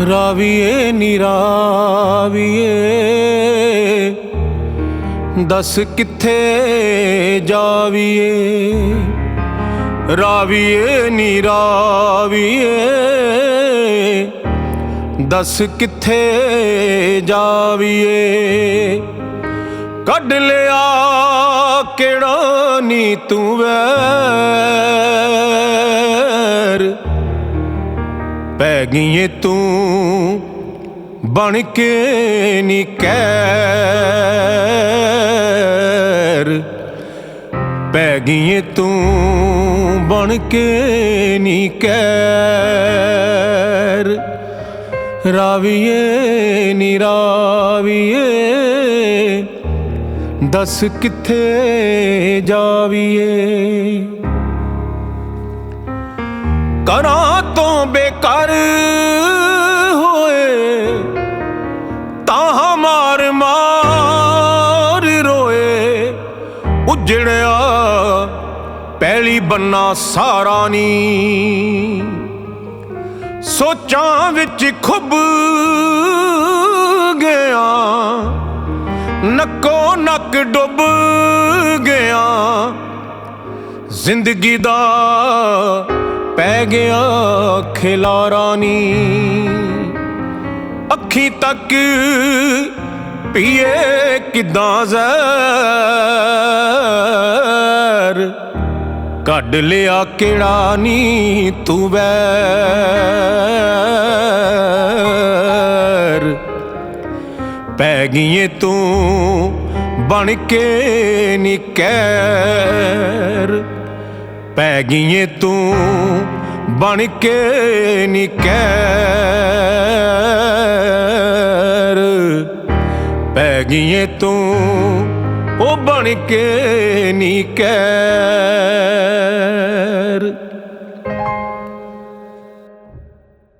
ਰਾਵੀਏ ਨਿਰਾਵੀਏ ਦੱਸ ਕਿੱਥੇ ਜਾਵੀਏ। ਰਾਵੀਏ ਨੀਰਾਵੀਏ ਦੱਸ ਕਿੱਥੇ ਜਾਵੀਏ। ਕੱਢ ਲਿਆ ਕਿਹੜਾ ਨੀ ਤੂੰ ਵੈ। ਪੈ ਗਈਏ ਤੂੰ, ਬਣ ਕੇ ਨੀ ਕਹਿਰ ਪੈ ਗਈਏ ਤੂੰ, ਬਣ ਕੇ ਨੀ ਕਹਿਰ ਰਾਵੀਏ ਨੀ ਰਾਵੀਏ, ਦੱਸ ਕਿੱਥੇ ਜਾਵੀਏ। ਕਰਾਂ ਤੋਂ ਬੇਕਾਰ ਹੋਏ ਤਾਂ ਮਾਰ ਮਾਰ ਰੋਏ। ਉਜੜਿਆ ਪਹਿਲੀ ਬੰਨਾ ਸਾਰਾ ਨੀ। ਸੋਚਾਂ ਵਿੱਚ ਖੁੱਬ ਗਿਆ ਨੱਕੋ ਨੱਕ ਡੁੱਬ ਗਿਆ ਜ਼ਿੰਦਗੀ ਦਾ ਪੈ ਗਿਆ ਖਿਲਾਰਾ ਨੀ। ਅੱਖੀ ਤੱਕ ਪੀਏ ਕਿਦਾਂ ਜ਼ਹਿਰ? ਕੱਢ ਲਿਆ ਕਿਹੜਾ ਨੀ ਤੂੰ ਵੈਰ? ਪੈ ਗਈਏ ਤੂੰ ਬਣ ਕੇ ਨੀ ਕਹਿਰ ਪੈ ਗਈਏ ਤੂੰ ਬਣ ਕੇ ਨੀ ਕਹਿਰ ਪੈ ਗਈਏ ਤੂੰ ਉਹ ਬਣ ਕੇ ਨੀ ਕਹਿਰ